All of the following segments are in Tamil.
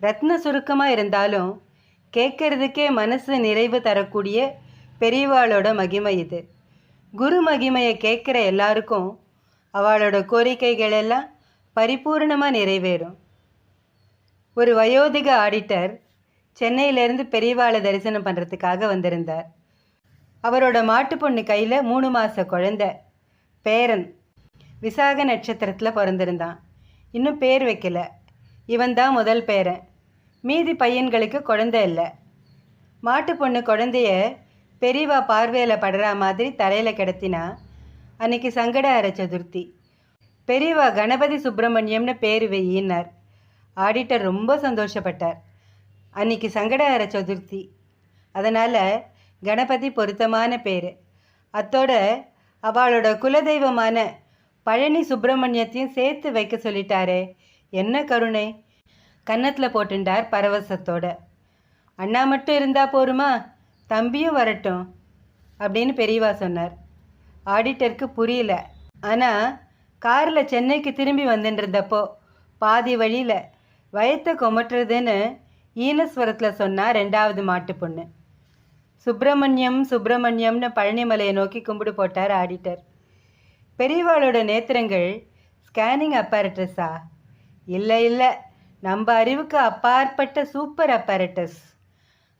ரத்ன சுருக்கமாக இருந்தாலும் கேட்கறதுக்கே மனசு நிறைவு தரக்கூடிய பெரியவாளோட மகிமை இது. குரு மகிமையை கேட்குற எல்லாருக்கும் அவளோட கோரிக்கைகள் எல்லாம் பரிபூர்ணமாக நிறைவேறும். ஒரு வயோதிக ஆடிட்டர் சென்னையிலேருந்து பெரியவாளை தரிசனம் பண்ணுறதுக்காக வந்திருந்தார். அவரோட மாட்டு பொண்ணு கையில் மூணு மாத குழந்த. பேரன். விசாக நட்சத்திரத்தில் பிறந்திருந்தான். இன்னும் பேர் வைக்கல. இவன் தான் முதல் பேரன். மீதி பையன்களுக்கு குழந்தை இல்லை. மாட்டு பொண்ணு குழந்தைய பெரியவா பார்வையில் படுற மாதிரி தலையில் கிடத்தினா அன்னைக்கு சங்கடஹர சதுர்த்தி. பெரியவா கணபதி சுப்பிரமணியம்னு பேர் வெயினார். ஆடிட்டர் ரொம்ப சந்தோஷப்பட்டார். அன்னைக்கு சங்கடஹர சதுர்த்தி. அதனால் கணபதி பொருத்தமான பேர். அத்தோட அவளோட குலதெய்வமான பழனி சுப்பிரமணியத்தையும் சேர்த்து வைக்க சொல்லிட்டாரே. என்ன கருணை? கன்னத்தில் போட்டுண்டார் பரவசத்தோட. அண்ணா மட்டும் இருந்தால் போருமா? தம்பியும் வரட்டும் அப்படின்னு பெரியவா சொன்னார். ஆடிட்டருக்கு புரியல. ஆனால் காரில் சென்னைக்கு திரும்பி வந்துட்டுருந்தப்போ பாதி வழியில் வயத்தை கொமட்டுறதுன்னு ஈனஸ்வரத்தில் சொன்னா ரெண்டாவது மாட்டு பொண்ணு. சுப்பிரமணியம் சுப்பிரமணியம்னு பழனிமலையை நோக்கி கும்பிடு போட்டார் ஆடிட்டர். பெரியவாளோட நேத்திரங்கள் ஸ்கேனிங் அப்பாரட்டஸா இல்லை இல்லை. நம்ம அறிவுக்கு அப்பாற்பட்ட சூப்பர் அப்பாரட்டஸ்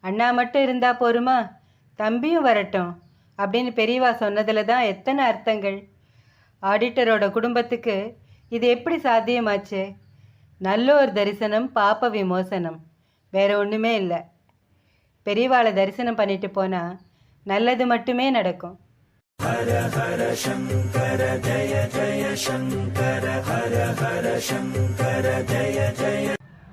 அண்ணா மட்டும் இருந்தால் போருமா? தம்பியும் வரட்டும் அப்படின்னு பெரியவா சொன்னதில் தான் எத்தனை அர்த்தங்கள்? ஆடிட்டரோட குடும்பத்துக்கு இது எப்படி சாத்தியமாச்சு? நல்லோர் தரிசனம் பாப்ப விமோசனம். வேற ஒன்றுமே இல்லை. பெரியவாளை தரிசனம் பண்ணிட்டு போனால் நல்லது மட்டுமே நடக்கும். ஹர ஹர சங்கர ஜய ஜய சங்கர ஹர ஹர சங்கர ஜய ஜய